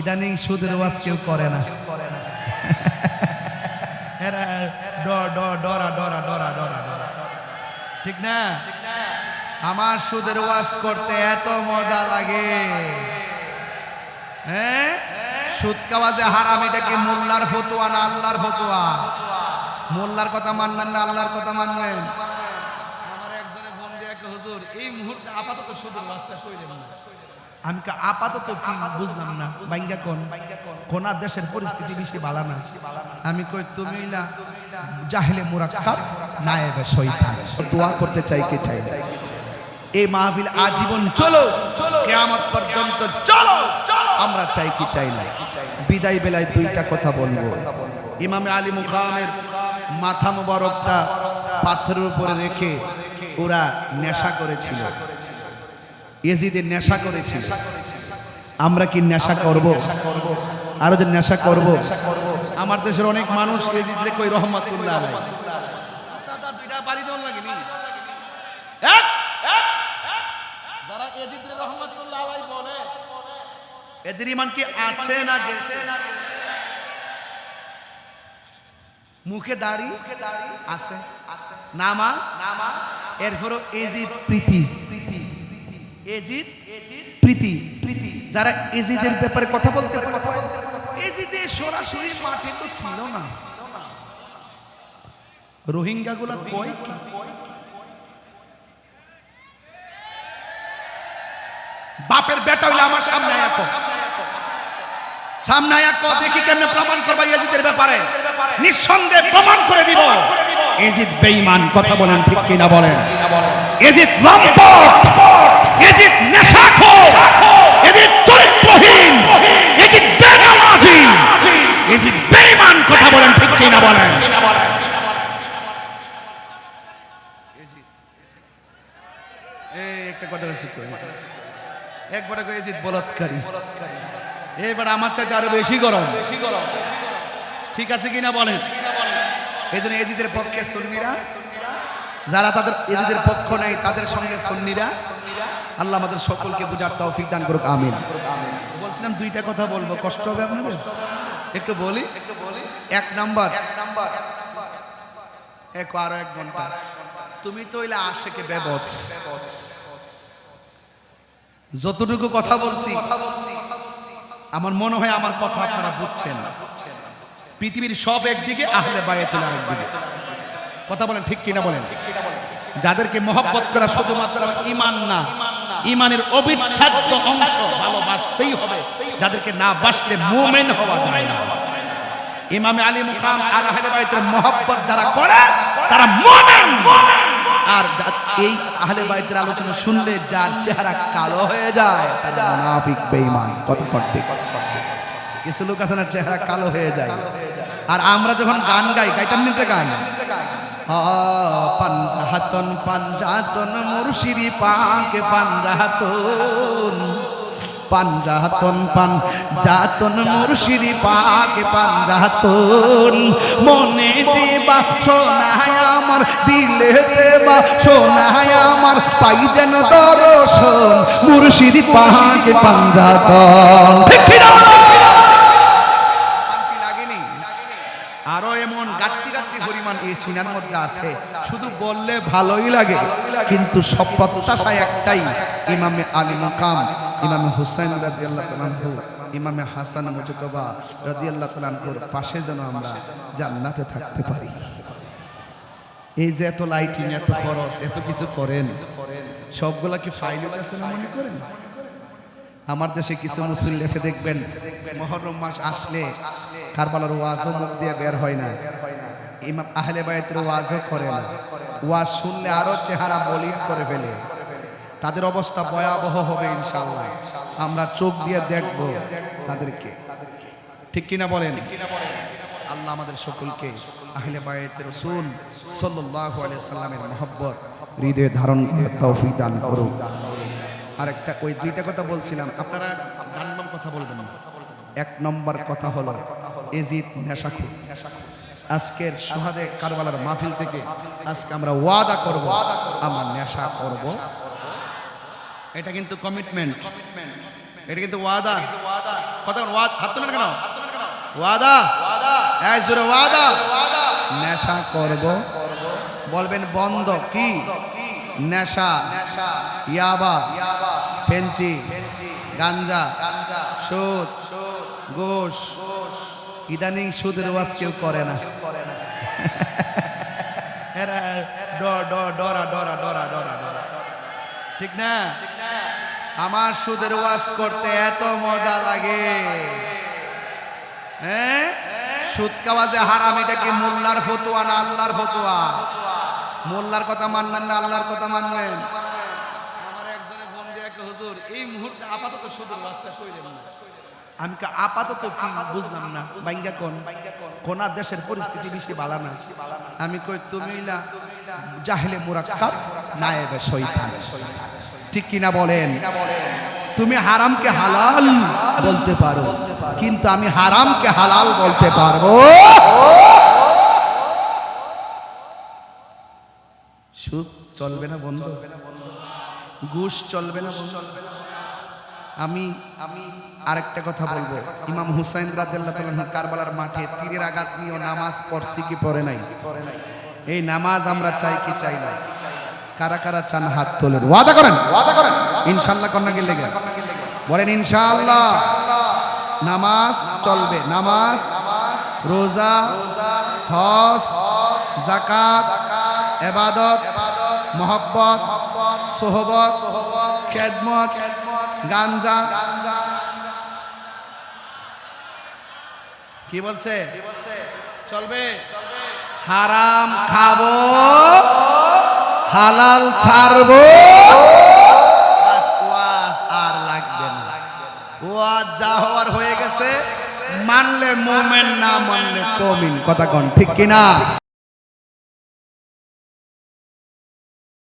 ইদানিং সুদের ওয়াজ কেউ করে না। ডরা ডরা ডরা ডরা ঠিক না? আমার সুদের ওয়াজ করতে এত মজা লাগে। হ্যাঁ সুদ খাওয়া যে হারাম এটা কি মোল্লার ফতুয়া না আল্লাহর ফতুয়া? মোল্লার কথা মানলেন না আল্লাহর কথা মানলেন আমার একজনে ফোন দিয়ে একটা হুজুর এই মুহূর্তে আপাতত সুদের ওয়াজটা কইলেন না আমি আপাতত কি বুঝলাম না। বাইঙ্গা কোন? কোন দেশের পরিস্থিতি বেশি ভালো না। আমি কই, তুমি না জাহেলে মুরাক্কাব, নায়েবে শয়তান। দোয়া করতে চাই কে চাই এই মাহফিল আজীবন চলো, কিয়ামত পর্যন্ত চলো। আমরা চাই কি চাই না। বিদায় বেলায় দুইটা কথা বলব। ইমামে আলী মুকামের মাথা মোবারকটা পাথরের উপরে রেখে ওরা নেশা করেছিল। এজিদের নেশা করেছিল আমরা কি নেশা করব? আরও যে নেশা করব? আমার দেশের অনেক মানুষ এজিদরে কই রহমাতুল্লাহ আলাইহি। দাদা দুইটা বাড়ি দেওয়ার লাগেনি এক। যারা এজিদরে রহমাতুল্লাহ আলাইহি বলে এদের ইমান কি আছে না গেছে? মুখে দাড়ি আছে নামাজ নামাজ এরপরও এজিদ প্রীতি। এজিদ প্রীতি প্রীতি যারা এজিদের ব্যাপারে কথা বলতে এজিদে সরাসরি মাঠে তো ছিল না। রোহিঙ্গা গুলা কই কি? বাপের বেটা হইলে আমার সামনে আয়া কো। সামনে আয়া কো, দেখি কেমনে প্রমাণ করবা ইয়াজিদের ব্যাপারে। নিঃসন্দেহে প্রমাণ করে দিব। এজিদ বেঈমান কথা বলেন ঠিক কিনা বলেন। এজিদ লম্পট! এজিদ নেশাখোর এজিদ চরিত্রহীন। এজিদ বেনামাজি। এজিদ বেঈমান কথা বলেন ঠিক কিনা বলেন। একটা কথা কই। একবারে এজিদ বলৎকারী। এবার আমার চাইতে আরও বেশি গরম। বেশি গরম ঠিক আছে কিনা বলেন? এই জন্য এজিদের পক্ষে সুন্নিরা, যারা তাদের, এজিদের পক্ষ নেই, তাদের সঙ্গে সুন্নিরা। আল্লাহ আমাদের সকলকে বুঝার তৌফিক দান করুক, আমিন। বলছিলাম দুইটা কথা বলব, কষ্ট হবে আপনাদের? একটু বলি? একটু বলি এক নাম্বার। এক নাম্বার এক আরও এক ঘণ্টা। তুমি তো হইলে আশেকে বেবস। যতটুকু কথা বলছি, আমার মনে হয় আমার কথা আপনারা বুঝছেন। পৃথিবীর সব একদিকে, আহলে বায়াতুল আরেকদিকে কথা বলেন ঠিক কিনা বলেন? যাদেরকে মহব্বত করা শুধুমাত্র ইমান না ইমানের অবিচ্ছেদ্য অংশ ভালোবাসতেই হবে। যাদেরকে না বাসলে মুমেন হওয়া যায় না। ইমামে আলী মুকাম আর আহলে বাইতের মহব্বত যারা করে, তারা মুমিন। আর এই আহলে বাইতের আলোচনা শুনলে যার চেহারা কালো হয়ে যায়, তারা মুনাফিক বেঈমান। কত করতে কিছু লোক আছে না, চেহারা কালো হয়ে যায়। আর আমরা যখন গান গাই, গাইতাম নিতে গান? পাঞ্জাহাতন পাঞ্জাতন মুর্শিদি পাকে পাঞ্জাহাতন পাঞ্জাতন পান জাতন মুর্শিদি পাকে পাঞ্জাতন মনে দেবা, সোনায় আমার, দিলে দেবা, সোনায় আমার পাই যেন দর্শন, মুর্শিদি পাকে পাঞ্জাতন ঠিক আরও এমন গাট্টি গাট্টি পরিমাণ এই সিনার মধ্যে আছে। শুধু বললে ভালোই লাগে, কিন্তু সব প্রত্যাশায় একটাই, ইমামে আলী মুকাম, ইমামে হুসাইন রাদিয়াল্লাহু তাআলাহু ইমামে হাসান মুজতবা রাদিয়াল্লাহু তাআলাহুর পাশে যেন আমরা জান্নাতে থাকতে পারি। এই যে এত লাইটিং এত খরচ, এত কিছু করেন, সবগুলা কি ফাইলের কাছে না মনে করেন? আমার দেশে কিছু মুসলিম আছে দেখবেন মহরম মাস আসলে কারবালার ওয়াজও মুখ দিয়ে বের হয় না। ইমাম আহলে বায়তের ওয়াজও করে না ওয়াজ শুনলে আরও চেহারা মলিন করে ফেলে। তাদের অবস্থা ভয়াবহ হবে ইনশাআল্লাহ। আমরা চোখ দিয়ে দেখব তাদেরকে। ঠিক কিনা বলেন? আল্লাহ আমাদের সকলকে আহলে বায়তের রাসূল সাল্লাল্লাহু আলাইহি সাল্লামের মহব্বত হৃদয়ে ধারণ করার তৌফিক দান করুন আরেকটা ওই দুইটা কথা বলছিলাম। আপনারা ডান বাম কথা বলবেন এক নম্বর কথা হলো এজিদ নেশাখুর। আজকের সোহাদে কারবালার মাহফিল থেকে আজকে আমরা ওয়াদা করব আমার নেশা করব। এটা কিন্তু কমিটমেন্ট এটা কিন্তু ওয়াদা। কথা ওয়াদ হাত তোলেন কেন? ওয়াদা। এক জোরে ওয়াদা। নেশা করব। বলবেন বন্ধ কি? নেশা ইয়াবা ফেঞ্চি গাঞ্জা সুদ গোশ ইদানিং সুদের ওয়াজ কেউ করে না। ডরা ডরা ডরা ডরা। ঠিক না? আমার সুদের ওয়াজ করতে এত মজা লাগে। হ্যাঁ? সুদ খাওয়া যে হারাম এটা কি মোল্লার ফতুয়া না আল্লাহর ফতুয়া? মোল্লার কথা মানলেন না আল্লাহর কথা মানলেন আমার একজনে ফোন দিয়ে হুজুর এই মুহূর্তে আপাতত সুদের ওয়াজটা কইলেন আমি আপাতত কি বুঝলাম না বাইঙ্গা কোন? কোন দেশের পরিস্থিতি বেশি ভালো না? আমি কই তুমি না জাহেলে মুরাক্কাব নায়েবে শয়তান। ঠিক কিনা বলেন? তুমি হারামকে হালাল বলতে পারো কিন্তু আমি হারামকে হালাল বলতে পারব। সুদ চলবে না বন্ধ। ঘুষ চলবে না বন্ধ। আমি আমি আরেকটা কথা বলব। ইমাম হুসাইন রাদিয়াল্লাহু তাআলা কারবালার মাঠে তীরের আঘাত নিয়ে নামাজ পড়ছি কি পড়ে নাই? এই নামাজ আমরা চাই কি চাই না? কারা কারা চান হাত তোলেন? ওয়াদা করেন। ওয়াদা করেন ইনশাআল্লাহ কন্যা গেলে বলেন, ইনশাআল্লাহ। নামাজ চলবে। নামাজ, রোজা, হজ জাকাত এবাদত মহব্বত, সোহবত, খেদমত, গাঞ্জা। কি বলছে? চলবে? হারাম খাব, হালাল ছাড়বো। আর লাগবে যা হওয়ার হয়ে গেছে, মানলে মোমেন, না মানলে কমিন। কথা কন, ঠিক কিনা?